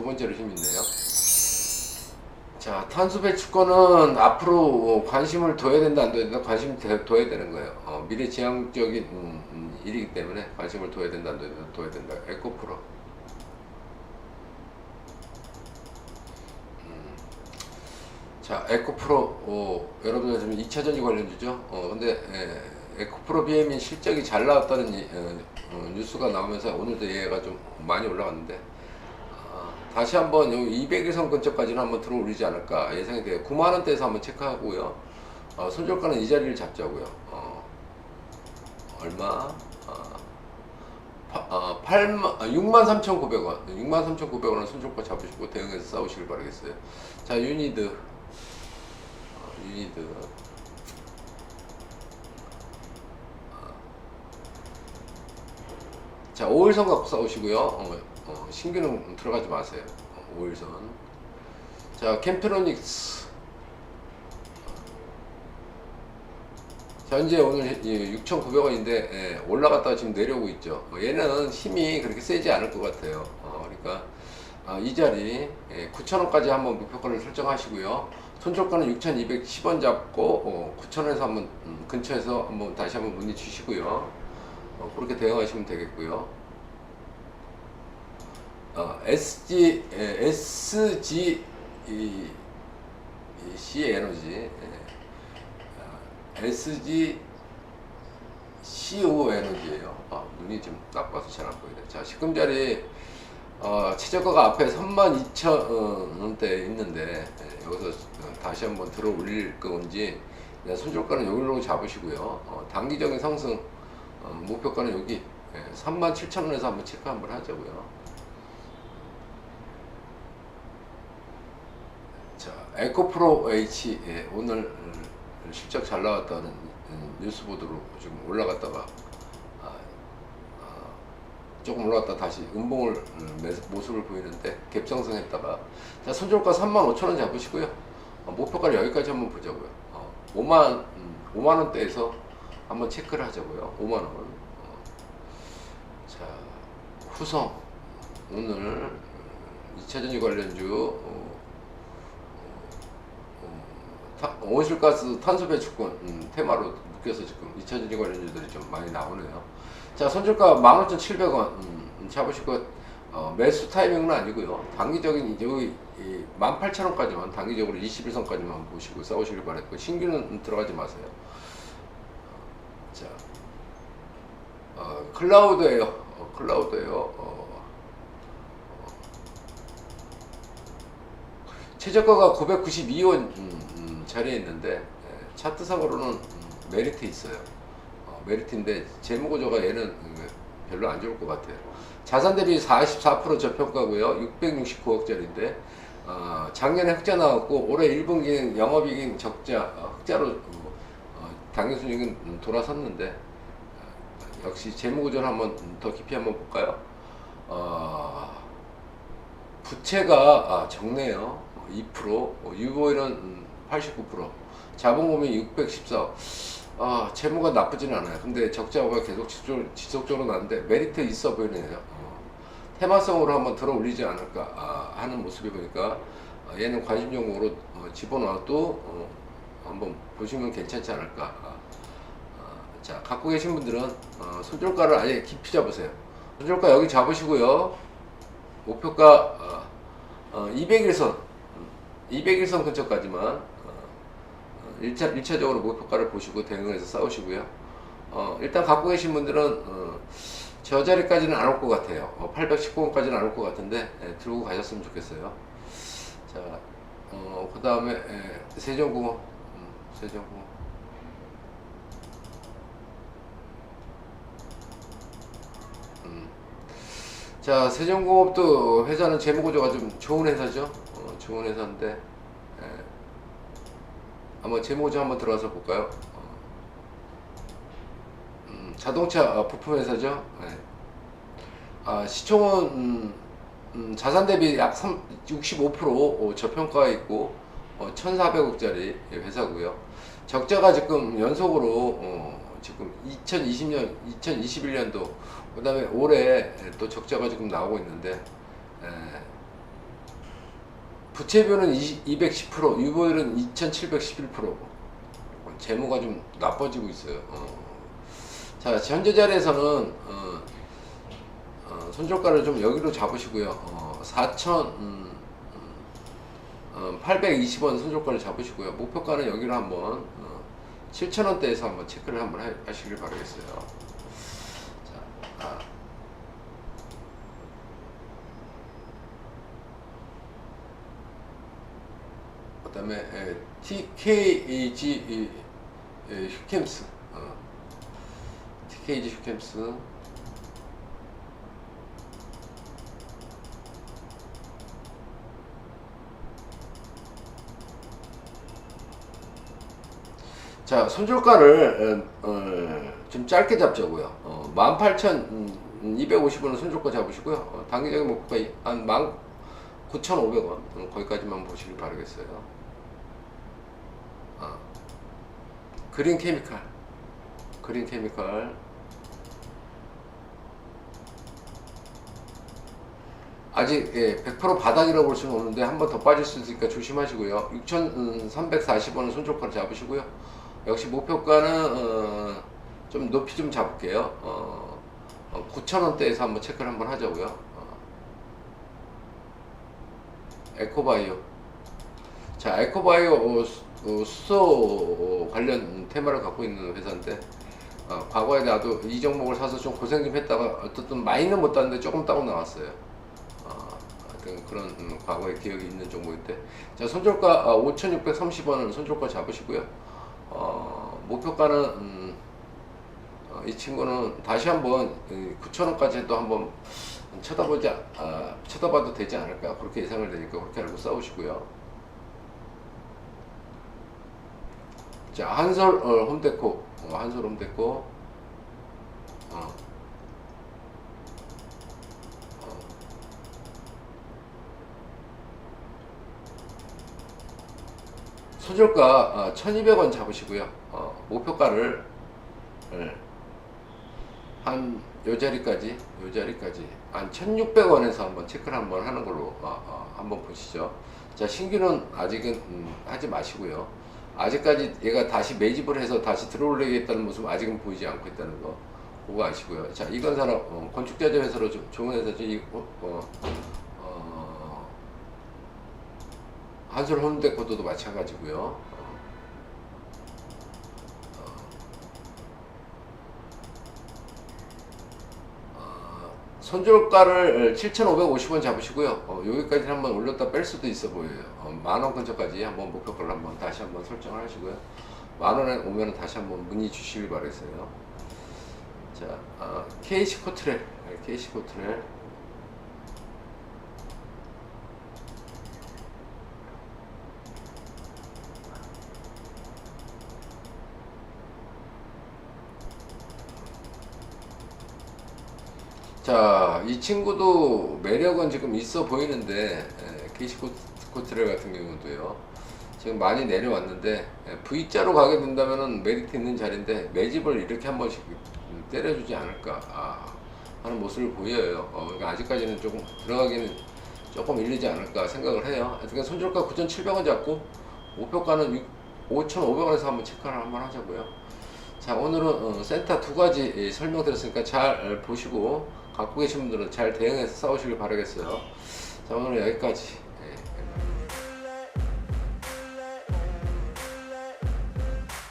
두 번째로 힘있네요. 자, 탄소 배출권은 앞으로 관심을 둬야 된다, 안 둬야 된다? 관심 을 둬야 되는 거예요. 어, 미래 지향적인 음, 음, 일이기 때문에 관심을 둬야 된다, 안 둬야 된다? 둬야 된다. 에코프로. 음. 자, 에코프로, 어, 여러분들 지금 2차 전지 관련주죠? 어, 근데, 에, 에코프로 BM이 실적이 잘 나왔다는 이, 어, 어, 뉴스가 나오면서 오늘도 얘가 좀 많이 올라갔는데, 아, 다시 한번 여기 200일선 근처까지는 한번 들어올리지 않을까 예상이 돼요. 9만 원대에서 한번 체크하고요. 어, 손절가는 이 자리를 잡자고요. 어, 얼마? 어, 파, 어, 8만, 아, 63,900원. 63,900원은 손절가 잡으시고 대응해서 싸우시길 바라겠어요. 자, 유니드. 어, 유니드. 자, 5일선 갖고 싸우시고요. 어, 어, 신규는 들어가지 마세요. 어, 5일선. 자, 캠프로닉스. 자, 현재 오늘 6,900원인데 올라갔다가 지금 내려오고 있죠. 어, 얘는 힘이 그렇게 세지 않을 것 같아요. 어, 그러니까 아, 이 자리 9,000원까지 한번 목표가를 설정하시고요. 손절가는 6,210원 잡고 9,000원에서 한번 음, 근처에서 한번 다시 한번 문의 주시고요. 어, 그렇게 대응하시면 되겠고요. 어, SG, 에, SG, C 에너지, 에, 어, SG, CO 에너지예요. 아, 눈이 좀 나빠서 잘 안 보이네. 자, 시금자리 어, 최저가가 앞에 32,000원대 있는데 에, 여기서 어, 다시 한번 들어 올릴 건지 그냥 손절가는 여기로 잡으시고요. 어, 단기적인 상승 어, 목표가는 여기 37,000원에서 한번 체크 한번 하자고요. 자, 에코프로 H 예, 오늘 음, 실적 잘 나왔다는 음, 뉴스 보도로 지금 올라갔다가 아, 아, 조금 올라갔다 다시 음봉을 음, 매- 모습을 보이는데 갭상승했다가 자 손절가 35,000원 잡으시고요. 어, 목표가를 여기까지 한번 보자고요. 어, 5만 음, 5만 원대에서 한번 체크를 하자고요. 5만 원. 어, 자 후성 오늘 2차전지 관련주 타- 온실가스 탄소 배출권 음, 테마로 묶여서 지금 2차전지 관련주들이 좀 많이 나오네요. 자 손절가 15,700원 음, 잡으시고 어, 매수 타이밍은 아니고요. 단기적인 이제 여기 18,000원까지만 단기적으로 21선까지만 보시고 싸우시길 바랬고 신규는 들어가지 마세요. 자, 어, 클라우드예요. 어, 클라우드예요. 어, 어, 최저가가 992원 음, 음, 자리에 있는데 예, 차트상으로는 음, 메리트 있어요. 어, 메리트인데 재무구조가 얘는 음, 별로 안 좋을 것 같아요. 자산 대비 44% 저평가고요. 669억짜리인데 어, 작년에 흑자 나왔고 올해 1분기는 영업이익 적자 어, 흑자로 어, 어, 당기순이익은 음, 돌아섰는데 어, 역시 재무구조를 한번 음, 더 깊이 한번 볼까요? 어, 부채가 아, 적네요. 2%, 어, 유보율은 음, 89%, 자본금이 614. 아, 재무가 나쁘진 않아요. 근데 적자가 계속 지속 적으로, 지속적으로 나는데 메리트 있어 보이네요. 어, 테마성으로 한번 들어 올리지 않을까 아, 하는 모습이 보니까 아, 얘는 관심 종목으로 어, 집어넣어도 어, 한번 보시면 괜찮지 않을까. 아, 아, 자, 갖고 계신 분들은 어, 손절가를 아예 깊이 잡으세요. 손절가 여기 잡으시고요. 목표가 어, 어, 200일선, 200일선 근처까지만 어, 어, 1차, 1차적으로 목표가를 보시고 대응해서 싸우시고요. 어, 일단 갖고 계신 분들은 어, 저 자리까지는 안 올 것 같아요. 어, 819원까지는 안 올 것 같은데 예, 들고 가셨으면 좋겠어요. 자, 어, 그 다음에 예, 세종공업, 음, 세종공업. 음. 자, 세종공업도 회사는 재무구조가 좀 좋은 회사죠. 어, 좋은 회사인데 예. 한번 재무구조 한번 들어가서 볼까요? 어. 음, 자동차 어, 부품 회사죠. 예. 아, 시총은 음, 음, 자산 대비 약 3, 65% 어, 저평가가 있고 어, 1,400억짜리 회사고요. 적자가 지금 연속으로 어, 지금 2020년, 2021년도 그다음에 올해 또 적자가 지금 나오고 있는데 에, 부채비율은 210%, 유보율은 2711%. 재무가 좀 나빠지고 있어요. 어. 자, 현재 자리에서는 어, 어, 손절가를 좀 여기로 잡으시고요. 어, 4천 음, 음, 어, 820원 손절가를 잡으시고요. 목표가는 여기로 한번 어, 7,000원대에서 한번 체크를 한번 하- 하시길 바라겠어요. 자, 아. 그 다음에 에, TKG 휴캠스 어. TKG 휴캠스 자 손절가를 어, 어, 좀 짧게 잡자고요. 어, 18,250원은 손절가 잡으시고요. 어, 단기적인 목표가 한 19,500원 음, 거기까지만 보시길 바라겠어요. 어. 그린 케미칼 그린 케미칼 아직 예, 100% 바닥이라고 볼 수는 없는데 한 번 더 빠질 수 있으니까 조심하시고요. 6,340원은 손절가를 잡으시고요. 역시 목표가는 어, 좀 높이 좀 잡을게요. 어, 9,000원대에서 한번 체크를 한번 하자고요. 어. 에코바이오. 자, 에코바이오 어, 수- 어, 수소 어, 관련 테마를 갖고 있는 회사인데 어, 과거에 나도 이 종목을 사서 좀 고생 좀 했다가 어쨌든 많이는 못 땄는데 조금 따고 나왔어요. 어, 그런 음, 과거의 기억이 있는 종목인데 자 손절가 5,630원은 손절가 잡으시고요. 어, 목표가는 음, 어, 이 친구는 다시 한번 9,000원까지 또 한번 쳐다보지 않- 아, 쳐다봐도 되지 않을까 그렇게 예상을 되니까 그렇게 알고 싸우시고요. 자 한솔 어, 홈데코. 어, 한솔 홈데코. 어. 어. 소절가 어, 1200원 잡으시고요. 어, 목표가를 예, 한요 자리까지 요 자리까지. 한 1600원에서 한번 체크를 한번 하는 걸로 어, 어, 한번 보시죠. 자 신규는 아직은 음, 하지 마시고요 아직까지 얘가 다시 매집을 해서 다시 들어올리겠다는 모습 아직은 보이지 않고 있다는 거 그거 아시고요. 자 이건 사람 어, 건축자재 회사로 좀 회사죠. 이 어, 어, 어, 한솔 홈데코도도 마찬가지고요. 어, 어, 손절가를 7,550원 잡으시고요. 어, 여기까지 한번 올렸다 뺄 수도 있어 보여요. 어, 만원 근처까지 한번 목표가를 한번 다시 한번 설정을 하시고요. 만 원에 오면 다시 한번 문의 주시길 바라겠어요. 자, 어, KC 코트렐, 네, KC 코트렐. 자, 이 친구도 매력은 지금 있어 보이는데, 에, KC 코트- 코트렐 같은 경우도요. 지금 많이 내려왔는데, 에, V자로 가게 된다면은 메리트 있는 자리인데, 매집을 이렇게 한 번씩 때려주지 않을까 아, 하는 모습을 보여요. 어, 그러니까 아직까지는 조금 들어가기는 조금 일리지 않을까 생각을 해요. 어떻게 손절가 9,700원 잡고, 목표가는 5,500원에서 한번 체크를 한번 하자고요. 자 오늘은 어, 센터 두 가지 예, 설명드렸으니까 잘 어, 보시고 갖고 계신 분들은 잘 대응해서 싸우시길 바라겠어요. 자 오늘은 여기까지.